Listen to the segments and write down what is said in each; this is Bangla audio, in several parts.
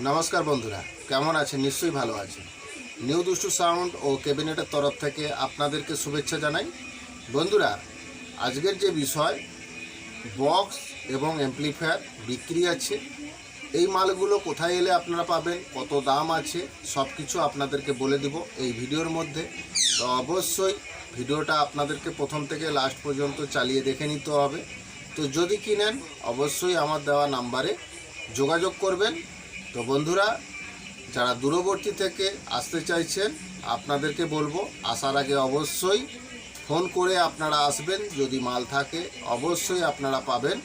নমস্কার বন্ধুরা, কেমন আছেন? নিশ্চয়ই ভালো আছেন। নিউ দুষ্টু সাউন্ড ও ক্যাবিনেটের তরফ থেকে আপনাদেরকে শুভেচ্ছা জানাই। বন্ধুরা, আজকের যে বিষয়, বক্স এবং অ্যাম্প্লিফায়ার বিক্রি আছে। এই মালগুলো কোথায় এলে আপনারা পাবেন, কত দাম আছে সব কিছু আপনাদেরকে বলে দিব এই ভিডিওর মধ্যে। তো অবশ্যই ভিডিওটা আপনাদেরকে প্রথম থেকে লাস্ট পর্যন্ত চালিয়ে দেখে নিতে হবে। তো যদি কিনেন, অবশ্যই আমার দেওয়া নাম্বারে যোগাযোগ করবেন। তো বন্ধুরা, যারা দূরবর্তী থেকে আসতে চাইছেন, আপনাদেরকে বলব, আসার আগে অবশ্যই ফোন করে আপনারা আসবেন, যদি মাল থাকে, অবশ্যই আপনারা পাবেন।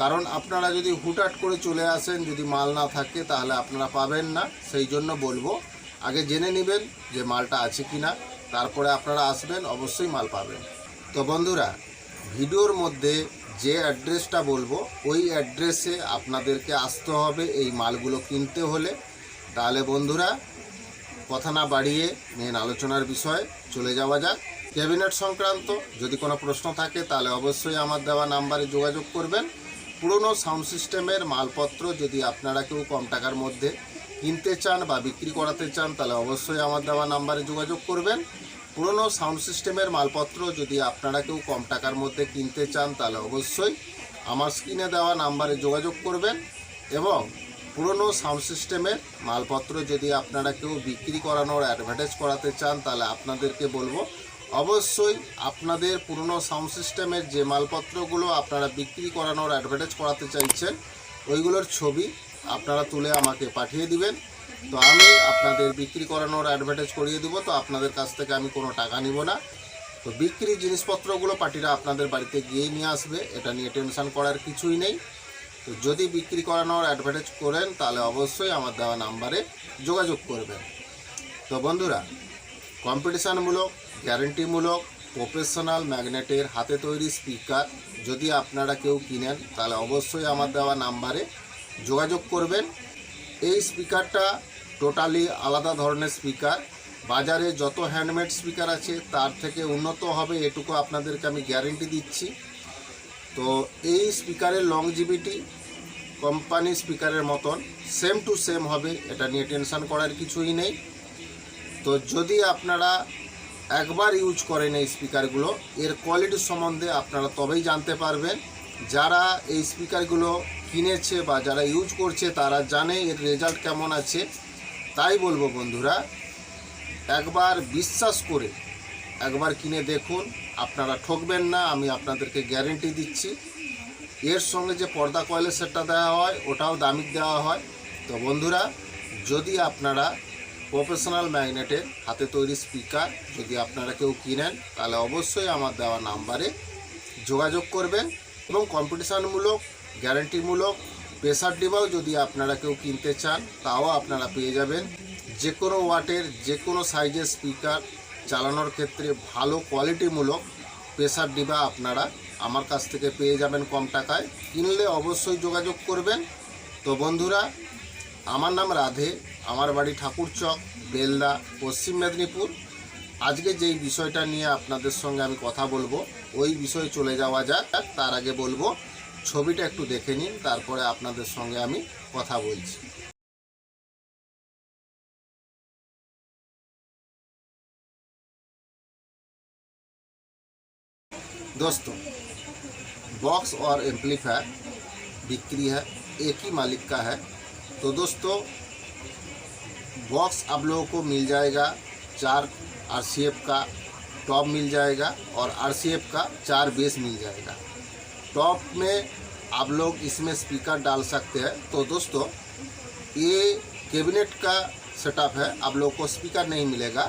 কারণ আপনারা যদি হুটহাট করে চলে আসেন, যদি মাল না থাকে, তাহলে আপনারা পাবেন না। সেই জন্য বলব, আগে জেনে নেবেন যে মালটা আছে কি না তারপরে আপনারা আসবেন, অবশ্যই মাল পাবেন। তো বন্ধুরা, ভিডিওর মধ্যে যে অ্যাড্রেসটা বলব, ওই অ্যাড্রেসে আপনাদেরকে আসতে হবে এই মালগুলো কিনতে হলে। তাহলে বন্ধুরা, কথা না বাড়িয়ে মেন আলোচনার বিষয়ে চলে যাওয়া যাক। ক্যাবিনেট সংক্রান্ত যদি কোনো প্রশ্ন থাকে, তাহলে অবশ্যই আমার দেওয়া নাম্বারে যোগাযোগ করবেন। পুরনো সাউন্ড সিস্টেমের মালপত্র যদি আপনারা কেউ কম টাকার মধ্যে কিনতে চান বা বিক্রি করাতে চান, তাহলে অবশ্যই আমার দেওয়া নাম্বারে যোগাযোগ করবেন। পুরনো সাউন্ড সিস্টেমের মালপত্র যদি আপনারা কেউ কম টাকার মধ্যে কিনতে চান, তাহলে অবশ্যই আমার স্ক্রিনে দেওয়া নাম্বারে যোগাযোগ করবেন এবং পুরনো সাউন্ড সিস্টেমের মালপত্র যদি আপনারা কেউ বিক্রি করানোর অ্যাডভার্টাইজ করাতে চান, তাহলে আপনাদেরকে বলব, অবশ্যই আপনাদের পুরনো সাউন্ড সিস্টেমের যে মালপত্রগুলো আপনারা বিক্রি করানোর অ্যাডভার্টাইজ করাতে চাইছেন, ওইগুলোর ছবি আপনারা তুলে আমাকে পাঠিয়ে দিবেন। তো আমি আপনাদের বিক্রি করানোর অ্যাডভার্টাইজ করিয়ে দিব, তো আপনাদের কাছ থেকে আমি কোনো টাকা নিব না। তো বিক্রি জিনিসপত্রগুলো পার্টিরা আপনাদের বাড়িতে গিয়ে নিয়ে আসবে, এটা নিয়ে টেনশন করার কিছুই নেই। তো যদি বিক্রি করানোর অ্যাডভার্টাইজ করেন, তাহলে অবশ্যই আমার দেওয়া নাম্বারে যোগাযোগ করবেন। তো বন্ধুরা কম্পিটিশানমূলক গ্যারেন্টিমূলক প্রফেশনাল ম্যাগনেটের হাতে তৈরি স্পিকার যদি আপনারা কেউ কিনেন, তাহলে অবশ্যই আমার দেওয়া নাম্বারে যোগাযোগ করবেন। এই স্পিকারটা টোটালি আলাদা ধরনের স্পিকার। বাজারে যত হ্যান্ডমেড স্পিকার আছে, তার থেকে উন্নত হবে এটুকু আপনাদেরকে আমি গ্যারেন্টি দিচ্ছি। তো এই স্পিকারের লংজিভিটি কোম্পানি স্পিকারের মতন সেম টু সেম হবে, এটা নিয়ে টেনশন করার কিছুই নেই। তো যদি আপনারা একবার ইউজ করেন এই স্পিকারগুলো এর কোয়ালিটি সম্বন্ধে আপনারা তবেই জানতে পারবেন। যারা এই স্পিকারগুলো কিনেছে বা যারা ইউজ করছে, তারা জানে এর রেজাল্ট কেমন আছে। তাই বলব বন্ধুরা, একবার বিশ্বাস করে একবার কিনে দেখুন, আপনারা ঠকবেন না, আমি আপনাদেরকে গ্যারেন্টি দিচ্ছি। এর সঙ্গে যে পর্দা কয়েলের সেটটা দেওয়া হয়, ওটাও দামি দেওয়া হয়। তো বন্ধুরা, যদি আপনারা প্রফেশনাল ম্যাগনেটের হাতে তৈরি স্পিকার যদি আপনারা কেউ কিনেন, তাহলে অবশ্যই আমার দেওয়া নাম্বারে যোগাযোগ করবেন এবং কম্পিটিশানমূলক গ্যারান্টিমূলক প্রেসার ডিবাও যদি আপনারা কেউ কিনতে চান, তাও আপনারা পেয়ে যাবেন। যে কোনো ওয়াটের যে কোনো সাইজের স্পিকার চালানোর ক্ষেত্রে ভালো কোয়ালিটিমূলক প্রেসার ডিবা আপনারা আমার কাছ থেকে পেয়ে যাবেন কম টাকায়। কিনলে অবশ্যই যোগাযোগ করবেন। তো বন্ধুরা, আমার নাম রাধে, আমার বাড়ি ঠাকুরচক বেলদা, পশ্চিম মেদিনীপুর। আজকে যেই বিষয়টা নিয়ে আপনাদের সঙ্গে আমি কথা বলব, ওই বিষয়ে চলে যাওয়া যাক, তার আগে বলব ছবিটা একটু দেখে নিন তারপরে আপনাদের সঙ্গে আমি কথা বলছি दोस्तों बॉक्स और एम्पलीफायर बिक्री है एक ही मालिक का है तो दोस्तों बॉक्स आप लोगों को मिल जाएगा चार आर का टॉप मिल जाएगा और आर का चार बेस मिल जाएगा टॉप में आप लोग इसमें स्पीकर डाल सकते हैं। तो दोस्तों, ये कैबिनेट का सेटअप है। आप लोगों को स्पीकर नहीं मिलेगा।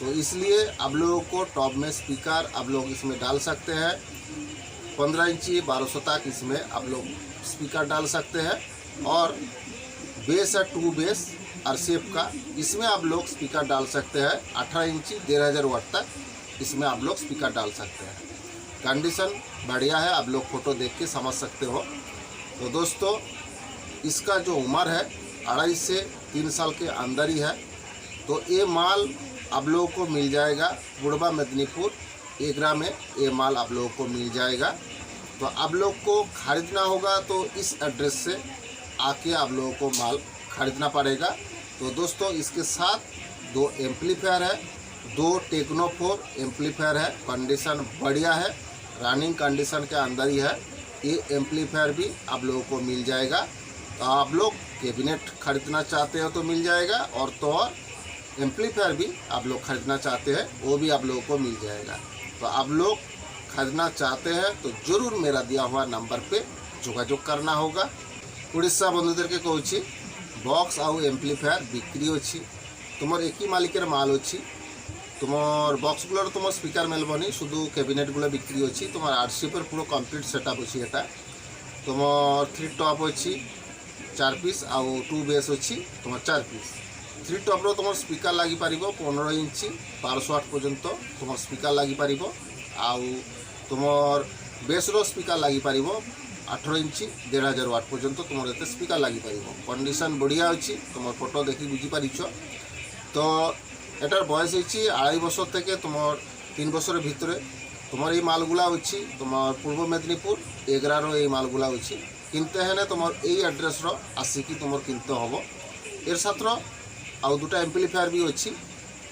तो इसलिए आप लोगों को टॉप में स्पीकर आप लोग इसमें डाल सकते हैं। पंद्रह इंची, बारह सौ तक इसमें आप लोग स्पीकर डाल सकते हैं। और बेस है टू बेस आर का। इसमें आप लोग स्पीकर डाल सकते हैं। अठारह इंची, डेढ़ हज़ार वाट तक इसमें आप लोग स्पीकर डाल सकते हैं। कंडीशन बढ़िया है, आप लोग फ़ोटो देख के समझ सकते हो। तो दोस्तों, इसका जो उम्र है, अढ़ाई से तीन साल के अंदर ही है। तो ये माल आप लोगों को मिल जाएगा बुढ़वा मेदिनीपुर एगरा में ये माल आप लोगों को मिल जाएगा। तो आप लोग को खरीदना होगा तो इस एड्रेस से आके आप लोगों को माल खरीदना पड़ेगा। तो दोस्तों, इसके साथ दो एम्पलीफायर है, दो टेक्नो फोर एम्पलीफायर है कंडीशन बढ़िया है। रनिंग कंडीशन के अंदर ही है। ये एम्पलीफायर भी आप लोगों को मिल जाएगा। तो आप लोग कैबिनेट खरीदना चाहते हो तो मिल जाएगा और तो और एम्पलीफायर भी आप लोग खरीदना चाहते हैं, वो भी आप लोगों को मिल जाएगा। तो आप लोग खरीदना चाहते हैं तो ज़रूर मेरा दिया हुआ नंबर पे যোগাযোগ করনা হোগা के বন্ধুদেরকে बॉक्स आउ एम्पलीफायर बिक्री अच्छी तुम एक ही मालिकर माल अच्छी তোমার বক্সগুলোর তোমার স্পিকার মেলবনি, শুধু ক্যাবিনেটগুলো বিক্রি হচ্ছে তোমার আরসিপের পুরো কমপ্লিট সেট আপ হচ্ছে এটা। তোমার থ্রি টপ হচ্ছে চার পিস আউ টু বেস হচ্ছে তোমার চার পিস থ্রি টপর তোমার স্পিকার লাগি লাগিপার পনেরো ইঞ্চি, বারোশো আট পর্যন্ত তোমার স্পিকার লাগি লাগিপার আউ তোমার বেসর স্পিকার লাগি লাগিপার আঠর ইঞ্চি, দেড় হাজার ওয়াট পর্যন্ত তোমার এতে স্পিকার লাগি লাগিপার কন্ডিশন বড়িয়া হচ্ছে তোমার ফটো দেখি বুঝিপারিছ তো এটার বয়স হচ্ছে আড়াই বছর থেকে তোমার তিন বছরের ভিতরে। তোমার এই মালগুলা হচ্ছে তোমার পূর্ব মেদিনীপুর, এগরারও এই মালগুলা হচ্ছে কিনতে হলে তোমার এই আড্রেসর আসিকি তোমার কিনতে হব। এর সাথে আউ দুটা এম্প্লিফায়ার বি অছি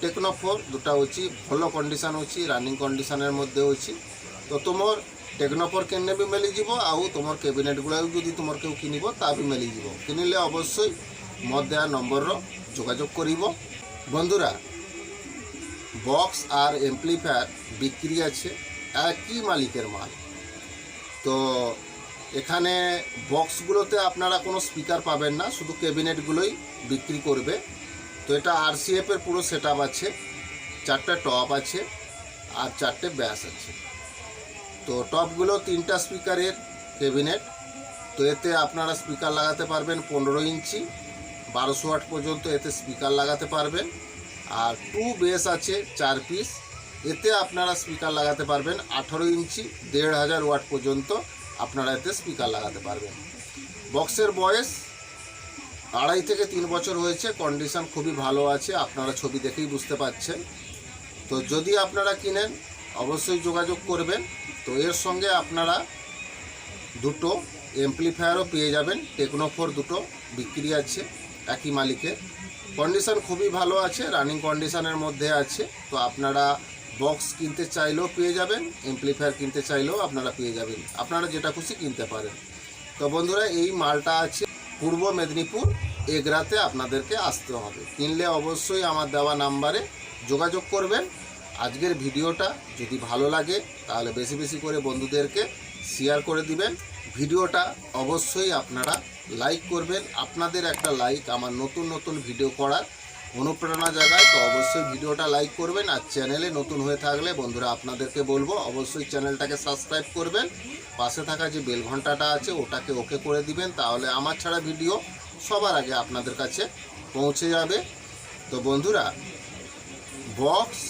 টেকনো ফোর দুটা অছি ভালো কন্ডিশন অছি রানিং কন্ডিশনের মধ্যে অছি তো তোমার টেকনো ফোর কিনলে বি মিলিযোগ আউ তোমার ক্যাবিনেটগুলাও যদি তোমার কেউ কিনব, তা বি মিলিযোগ কিনলে অবশ্যই মো দেওয়া নম্বরর যোগাযোগ করব। বন্ধুরা বক্স আর এমপ্লিফায়ার বিক্রি আছে, একই মালিকের মাল। তো এখানে বক্সগুলোতে আপনারা কোনো স্পিকার পাবেন না, শুধু ক্যাবিনেটগুলোই বিক্রি করবে। তো এটা আরসিএফের পুরো সেট আছে, চারটে টপ আছে আর চারটে ব্যাস আছে। তো টপগুলো তিনটা স্পিকারের ক্যাবিনেট, তো এতে আপনারা স্পিকার লাগাতে পারবেন পনেরো ইঞ্চি, বারোশো ওয়াট পর্যন্ত এতে স্পিকার লাগাতে পারবেন। আর টু বেস আছে চার পিস এতে আপনারা স্পিকার লাগাতে পারবেন আঠারো ইঞ্চি, দেড় হাজার ওয়াট পর্যন্ত আপনারা এতে স্পিকার লাগাতে পারবেন। বক্সের বয়স আড়াই থেকে তিন বছর হয়েছে কন্ডিশন খুবই ভালো আছে, আপনারা ছবি দেখেই বুঝতে পাচ্ছেন। তো যদি আপনারা কিনেন, অবশ্যই যোগাযোগ করবেন। তো এর সঙ্গে আপনারা দুটো এমপ্লিফায়ারও পেয়ে যাবেন টেকনোফোর দুটো বিক্রি আছে একই মালিকের। কন্ডিশন খুবই ভালো আছে রানিং কন্ডিশানের মধ্যে আছে। তো আপনারা বক্স কিনতে চাইলেও পেয়ে যাবেন এমপ্লিফায়ার কিনতে চাইলেও আপনারা পেয়ে যাবেন। আপনারা যেটা খুশি কিনতে পারেন। তো বন্ধুরা, এই মালটা আছে পূর্ব মেদিনীপুর, এগরাতে আপনাদেরকে আসতে হবে। কিনলে অবশ্যই আমার দেওয়া নাম্বারে যোগাযোগ করবেন। আজকের ভিডিওটা যদি ভালো লাগে, তাহলে বেশি বেশি করে বন্ধুদেরকে শেয়ার করে দিবেন। ভিডিওটা অবশ্যই আপনারা লাইক করবেন। আপনাদের একটা লাইক আমার নতুন নতুন ভিডিও করার অনুপ্রেরণা জায়গায় তো অবশ্যই ভিডিওটা লাইক করবেন আর চ্যানেলে নতুন হয়ে থাকলে বন্ধুরা আপনাদেরকে বলব, অবশ্যই চ্যানেলটাকে সাবস্ক্রাইব করবেন। পাশে থাকা যে বেল ঘন্টাটা আছে, ওটাকে ওকে করে দিবেন। তাহলে আমার ছাড়া ভিডিও সবার আগে আপনাদের কাছে পৌঁছে যাবে। তো বন্ধুরা বক্স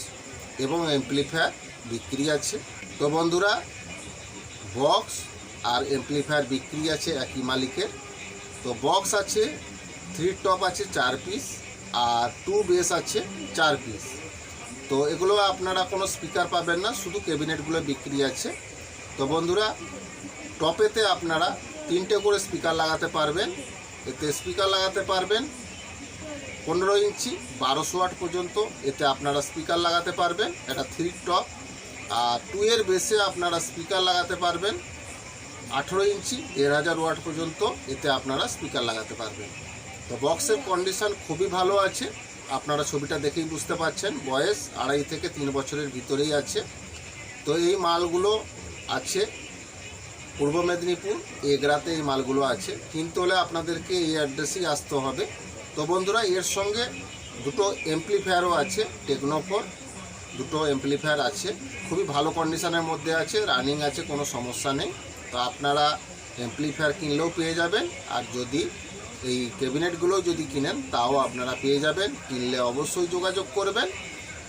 এবং এমপ্লিফায়ার বিক্রি আছে। তো বন্ধুরা বক্স আর এমপ্লিফায়ার বিক্রি আছে একই মালিকের। তো বক্স আছে থ্রি টপ আছে চার পিস আর টু বেস আছে চার পিস তো এগুলো আপনারা কোনো স্পিকার পাবেন না, শুধু ক্যাবিনেটগুলো বিক্রি আছে। তো বন্ধুরা টপেতে আপনারা তিনটে করে স্পিকার লাগাতে পারবেন। এতে স্পিকার লাগাতে পারবেন পনেরো ইঞ্চি, বারোশো ওয়াট পর্যন্ত। এতে আপনারা স্পিকার লাগাতে পারবেন, এটা থ্রি টপ আর টু এর বেসে আপনারা স্পিকার লাগাতে পারবেন, আঠেরো ইঞ্চি, দেড় হাজার ওয়াট পর্যন্ত। এতে আপনারা স্পিকার লাগাতে পারবেন। তো বক্সের কন্ডিশন খুবই ভালো আছে। আপনারা ছবিটা দেখেই বুঝতে পারছেন, বয়স আড়াই থেকে তিন বছরের ভিতরেই আছে। তো এই মালগুলো আছে পূর্ব মেদিনীপুর এগরাতে এই মালগুলো আছে। কিনতে হলে আপনাদেরকে এই অ্যাড্রেসেই আসতে হবে। তো বন্ধুরা, এর সঙ্গে দুটো এমপ্লিফায়ারও আছে টেকনোফোর দুটো এমপ্লিফায়ার আছে, খুবই ভালো কন্ডিশনের মধ্যে আছে রানিং আছে, কোনো সমস্যা নেই। তো আপনারা এমপ্লিফায়ার কিনলেও পেয়ে যাবেন, আর যদি এই ক্যাবিনেটগুলো যদি কিনেন, তাও আপনারা পেয়ে যাবেন, কিনলে অবশ্যই যোগাযোগ করবেন।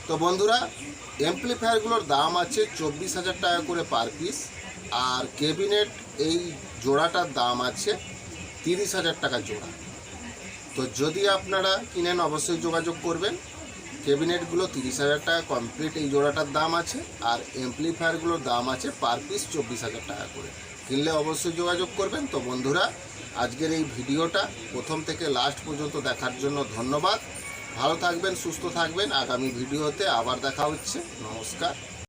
তো বন্ধুরা এমপ্লিফায়ারগুলোর দাম আছে চব্বিশ হাজার টাকা করে পার পিস আর ক্যাবিনেট এই জোড়াটার দাম আছে তিরিশ হাজার টাকা জোড়া। তো যদি আপনারা কিনেন, অবশ্যই যোগাযোগ করবেন। ক্যাবিনেটগুলো তিরিশ হাজার টাকা কমপ্লিট এই জোড়াটার দাম আছে, আর এমপ্লিফায়ারগুলোর দাম আছে পার পিস চব্বিশ হাজার টাকা করে। কিনলে অবশ্যই যোগাযোগ করবেন। তো বন্ধুরা, আজকের এই ভিডিওটা প্রথম থেকে লাস্ট পর্যন্ত দেখার জন্য ধন্যবাদ। ভালো থাকবেন, সুস্থ থাকবেন। আগামী ভিডিওতে আবার দেখা হচ্ছে। নমস্কার।